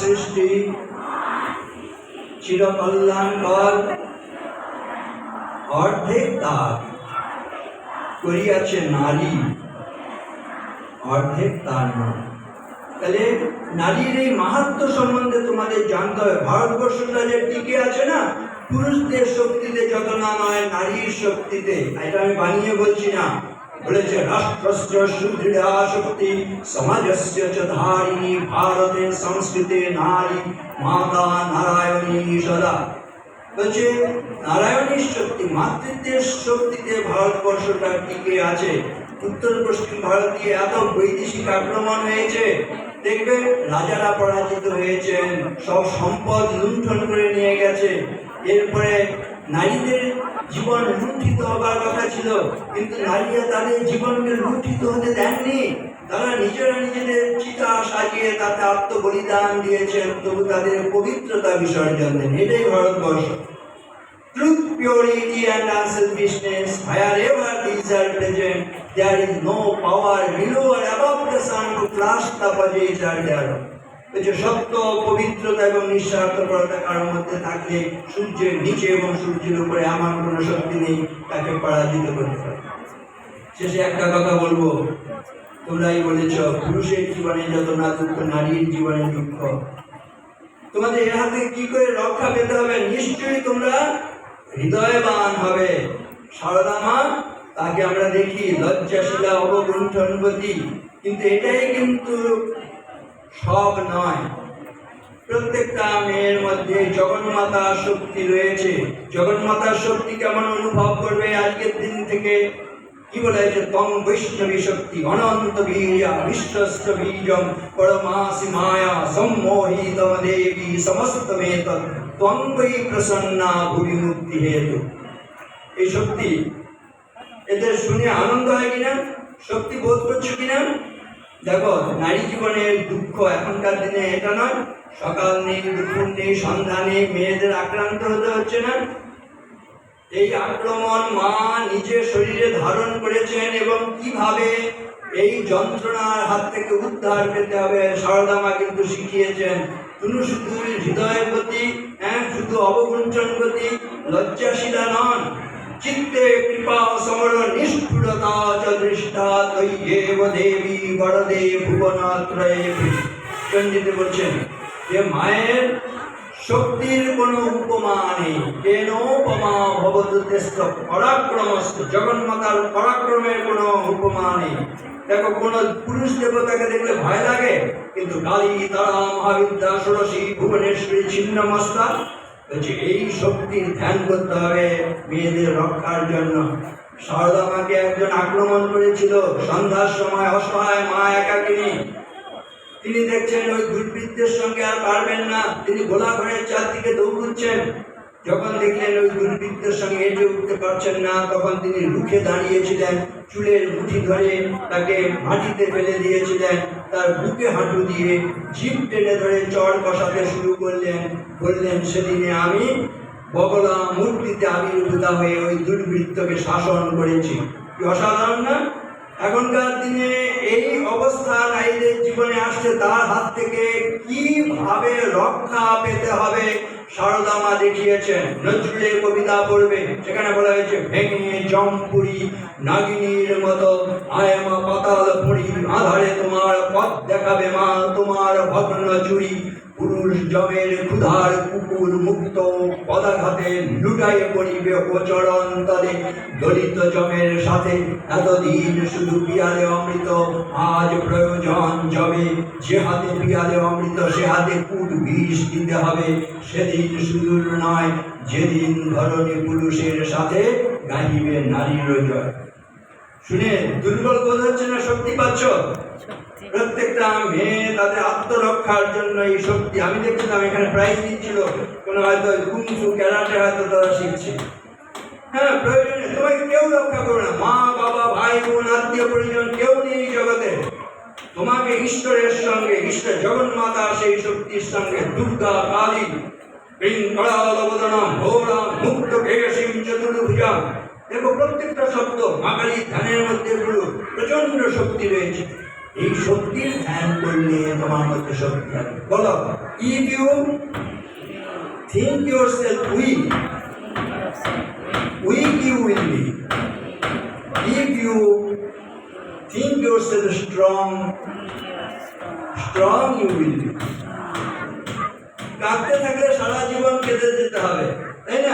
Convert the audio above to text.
সৃষ্টি, চিরকল্যাণকর, অর্ধেক তার করিয়াছে নারী, অর্ধেক তার নয় তাহলে নারীর এই মাহাত্ম সম্বন্ধে তোমাদের জানতে হবে। ভারতবর্ষটা যে টিকে আছে না, পুরুষদের শক্তিতে যত না নয় নারীর শক্তিতে, এটা আমি বানিয়ে বলছি না। রাষ্ট্রস্ত্র সুদৃঢ়া শক্তি সমাজস্য চ ধারিণী ভারতে সংস্কৃতে নারী মাতা নারায়ণী সদা বলছে নারায়ণীর শক্তি মাতৃত্বের শক্তিতে ভারতবর্ষটা টিকে আছে? উত্তর, পশ্চিম ভারতীয় এত বৈদেশিক আক্রমণ হয়েছে। দেখবে, রাজারা পরাজিত হয়েছেন, সব সম্পদ লুণ্ঠন করে নিয়ে গেছে। এরপরে নারীদের জীবন লুণ্ঠিত হবার কথা ছিল কিন্তু নারীরা তাদের জীবনকে লুণ্ঠিত হতে দেননি তারা নিজেরা নিজেদের চিতা সাজিয়ে তাতে আত্মবলিদান দিয়েছেন তবু তাদের পবিত্রতা বিসর্জন দেন এটাই Bharatvarsha Truth, purity, and unselfishness, wherever these are present, there is no power below or above the sun to crush the bodies are বলছে সত্য পবিত্রতা এবং কারোর মধ্যে থাকলে সূর্যের নিচে এবং সূর্যের উপরে আমার কোনো শক্তি নেই, তাকে পরাজিত করতে পারে। শেষে একটা কথা বলব। তোমরাই বলেছ, পুরুষের জীবনে যত না দুঃখ নারীর জীবনে দুঃখ। তোমাদের এর হাতে কি করে রক্ষা পেতে হবে? নিশ্চয়ই তোমরা হৃদয়বান হবে। সারদা মা তাকে আমরা দেখি, লজ্জাশীলা অবগুণ্ঠনবতী কিন্তু এটাই কিন্তু সব নয়। প্রত্যেকটা মেয়ের মধ্যে জগন্মাতার শক্তি রয়েছে। জগন্মাতার শক্তি কেমন অনুভব করবে আজকের দিন থেকে? কি বলা হয়েছে তং বৈষ্ণবী শক্তি, অনন্ত বীর্যা, বিশ্বস্ত বীজম, পরমাসি মায়া, সম্মোহিতম দেবী, সমস্ত মেত ত্বং বৈ প্রসন্না ভুবি মুক্তি হেতু। এই শক্তি এদের শুনে আনন্দ হয় কিনা? শক্তি বোধ করছ কিনা? দেখো নারী জীবনের দুঃখ এখনকার দিনে এটা নয়। সকাল নেই, দুপুর নেই, সন্ধ্যা নেই, মেয়েদের আক্রান্ত হতে হচ্ছে না। এই আক্রমণ মা নিজের শরীরে ধারণ করেছেন এবং কীভাবে এই যন্ত্রণার হাত থেকে উদ্ধার পেতে হবে, সারদা মা কিন্তু শিখিয়েছেন। তুমি শুধু হৃদয়ের প্রতি হ্যাঁ শুধু অবগুঞ্চন প্রতি লজ্জাশীলা নন। চিত্তে কৃপা সমর নিষ্ঠুরতা চ দৃষ্টা তৈয়েব দেবী বড়দে ভুবনাত্রয়ে চন্ডিতে বলছেন যে মায়ের শক্তির কোনো উপমা নেই। কেন উপমা তেস্ত পরাক্রমস্ত? জগন্মাতার পরাক্রমের কোনো উপমা নেই। দেখো, কোন পুরুষ দেবতাকে দেখলে ভয় লাগে, কিন্তু কালী, তারা, মহাবিদ্যা, ষোড়শী, ভুবনেশ্বরী, ছিন্নমস্তা বলছে, এই শক্তি ধ্যান করতে হবে মেয়েদের রক্ষার জন্য। সারদা মাকে একজন আক্রমণ করেছিল। সন্ধ্যার সময় অসহায় মা একাকিনী। তিনি দেখছেন ওই দুর্বৃত্তের সঙ্গে আর পারবেন না। তিনি গোলা ঘরের চারদিকে দৌড়ুচ্ছেন। যখন দেখলেন ওই দুর্বৃত্তের সঙ্গে হেঁটে উঠতে পারছেন না, তখন তিনি রুখে দাঁড়িয়েছিলেন, চুলের মুঠি ধরে তাকে মাটিতে ফেলে দিয়েছিলেন, তার বুকে হাঁটু দিয়ে জিপ টেনে ধরে চড় বসাতে শুরু করলেন, বললেন, সেদিনে আমি বগলা মূর্তিতে আবির্ভূতা হয়ে ওই দুর্বৃত্তকে শাসন করেছি। কি অসাধারণ না? এখনকার দিনে এই অবস্থা নারীদের জীবনে আসছে তার হাত থেকে কীভাবে রক্ষা পেতে হবে সারদা মা দেখিয়েছেন নজরুলের কবিতা পড়বে। সেখানে বলা হয়েছে, ভেঙে জমপুরি নাগিনীর মতো আয়ামা পাতাল পুরি। আধারে তোমার পথ দেখাবে মা তোমার ভগ্ন চুরি। পুরুষ জমের ক্ষুধার কুকুর মুক্ত পদাঘাতে লুটাইয়ে পড়িবে চরণ তলে। দলিত জমের সাথে এতদিন শুধু পিয়ালে অমৃত, আজ প্রয়োজন জমে যে হাতে পিয়ালে অমৃত, সে হাতে কুট বিষ দিতে হবে। সেদিন সুদূর নয়, যেদিন ধরনী পুরুষের সাথে গাহিবে নারীর জয়। শুনে দুর্বল বোধ হচ্ছে না শক্তি পাচ্ছ? প্রত্যেকটা মেয়ে তাদের আত্মরক্ষার জন্য এই শক্তি। আমি দেখছিলাম এখানে প্রাইজ দিচ্ছিল। কোনো হয়তো ক্যারাটে হয়তো তারা শিখছে। হ্যাঁ প্রয়োজনে তোমাকে কেউ রক্ষা করবে না। মা বাবা ভাই বোন আত্মীয় পরিজন কেউ নেই এই জগতে। তোমাকে ঈশ্বরের সঙ্গে ঈশ্বর জগন্মাতা সেই শক্তির সঙ্গে দুর্গা কালী ঘোরাম মুক্ত কেশিম চতুর্ভুজাম। প্রত্যেকটা শব্দ মাকালি ধ্যানের মধ্যে গুলো প্রচণ্ড শক্তি রয়েছে। এই শক্তির ধ্যান করলে তোমার মধ্যে শক্তি হবে বলো if you think yourself weak weak you will be if you think yourself strong strong you will be কাঁদতে থাকলে সারা জীবন কেঁদে যেতে হবে, তাই না?